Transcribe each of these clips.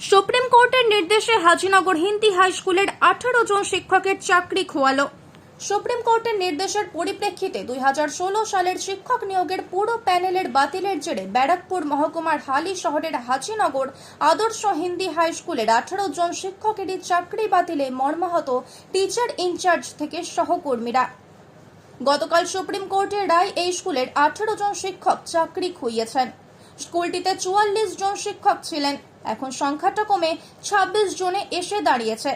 Supreme কোর্টের নির্দেশে Hazinagar Hindi high স্কুলের আঠারো জন শিক্ষকের চাকরি খোয়ালো। সুপ্রিম কোর্টের নির্দেশের পরিপ্রেক্ষিতে দু হাজার ষোলো সালের শিক্ষক নিয়োগের পুরো প্যানেলের বাতিলের জেরে ব্যারাকপুর মহকুমার হালি শহরের হাজিনগর আদর্শ হিন্দি হাই স্কুলের আঠারো জন শিক্ষকেরই চাকরি বাতিলে মর্মাহত টিচার ইনচার্জ থেকে সহকর্মীরা। গতকাল সুপ্রিম কোর্টের রায় এই স্কুলের আঠারো জন শিক্ষক চাকরি খুইয়েছেন। স্কুলটিতে চুয়াল্লিশ জন শিক্ষক ছিলেন। এখন সংখ্যাটা কমে ছাব্বিশ জনে এসে দাঁড়িয়েছে।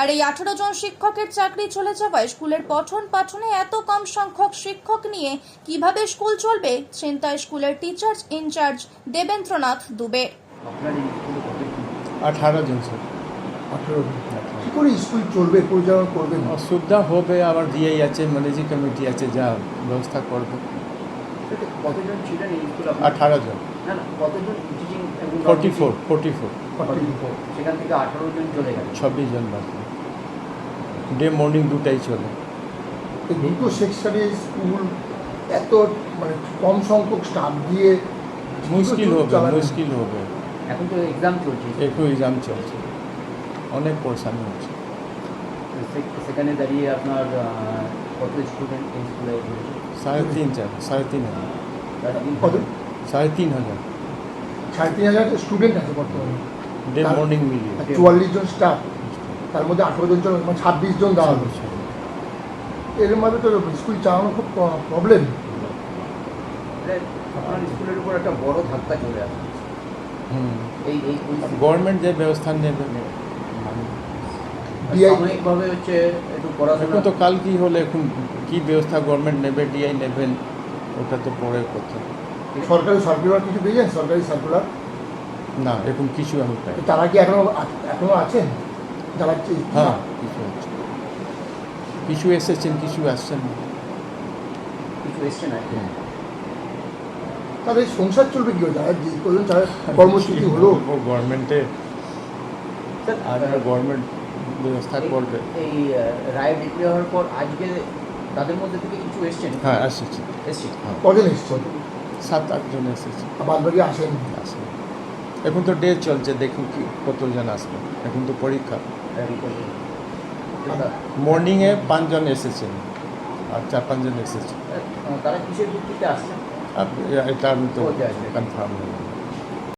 আর এই আঠেরো জন শিক্ষকের চাকরি চলে যাওয়ায় স্কুলের পঠন পাঠনে এত কম সংখ্যক শিক্ষক নিয়ে কীভাবে স্কুল চলবে চিন্তায় স্কুলের টিচার্স ইনচার্জ দেবেন্দ্রনাথ দুবে। আঠারো জন স্যার। আঠেরো দিন কী করে স্কুল চলবে পরিচালনা করবেন অসুবিধা হবে আবার দিয়েই আছে ম্যানেজিং কমিটি আছে যা ব্যবস্থা করবে। কতজন ছিলেন এই স্কুলে আঠারো জন। না না কতজন teaching forty four forty four সেখান থেকে আঠারো জন চলে গেল ছাব্বিশ জন বাকি ডে মর্নিং দুটাই চলে। দুটো সেকশনে স্কুল এত মানে কম সংখ্যক স্টাফ দিয়ে মুশকিল হবে মুশকিল হবে। এখন তো এক্সাম চলছে। একটু এক্সাম চলছে। অনেক পরেশানি হচ্ছে। সে- সেখানে দাঁড়িয়ে আপনার কত স্টুডেন্ট এই স্কুলে সাড়ে তিন চার সাড়ে তিন হাজার। কত? সাড়ে তিন হাজার। সাড়ে তিন হাজার স্টুডেন্ট আছে বর্তমানে। ডে মর্নিং মিলিয়ে চুয়াল্লিশ জন স্টাফ তার মধ্যে আঠেরো জন চলে মানে ছাব্বিশ জন এর মধ্যে তো স্কুল চালানো খুব প্রবলেম আপনার স্কুলের উপর একটা বড় ধাক্কা চলে আসে। হুম। এই এই গভর্নমেন্ট যে ব্যবস্থা নেবে সাময়িকভাবে হচ্ছে একটু পড়াশোনা তো কাল কি হলে এখন কি ব্যবস্থা গভর্নমেন্ট নেবে ডিআই নেবেন ওটা তো পরের কথা। সরকারি সার্কুলার কিছু পেয়েছেন? সরকারি সার্কুলার না এখন কিছু আমি পাই তারা কি এখনও এখনও আছেন? যারা হ্যাঁ কিছু আছে। কিছু এসেছেন কিছু আসছেন। কিছু এসছে না? তাদের সংসার চলবে কি? যারা যে কজন যারা কর্মসূচি হলো? গভর্নমেন্টে আর গভর্নমেন্ট ব্যবস্থা করবে। এই রায় ডিক্লেয়ার হওয়ার পর আজকে তাদের মধ্যে থেকে কিছু এসছেন? হ্যাঁ আসছে এসছে। হ্যাঁ। কজন এসছে সাত আটজন এসেছে। বাদ বাকি আসেন? আসে এখন তো ডে চলছে দেখুন কি কতজন আসবে। এখন তো পরীক্ষা। মর্নিংয়ে পাঁচজন এসেছেন আর চার পাঁচজন এসেছে। তারা কিসের ভিত্তিতে আসছেন? আর এটা আমি তো। কনফার্ম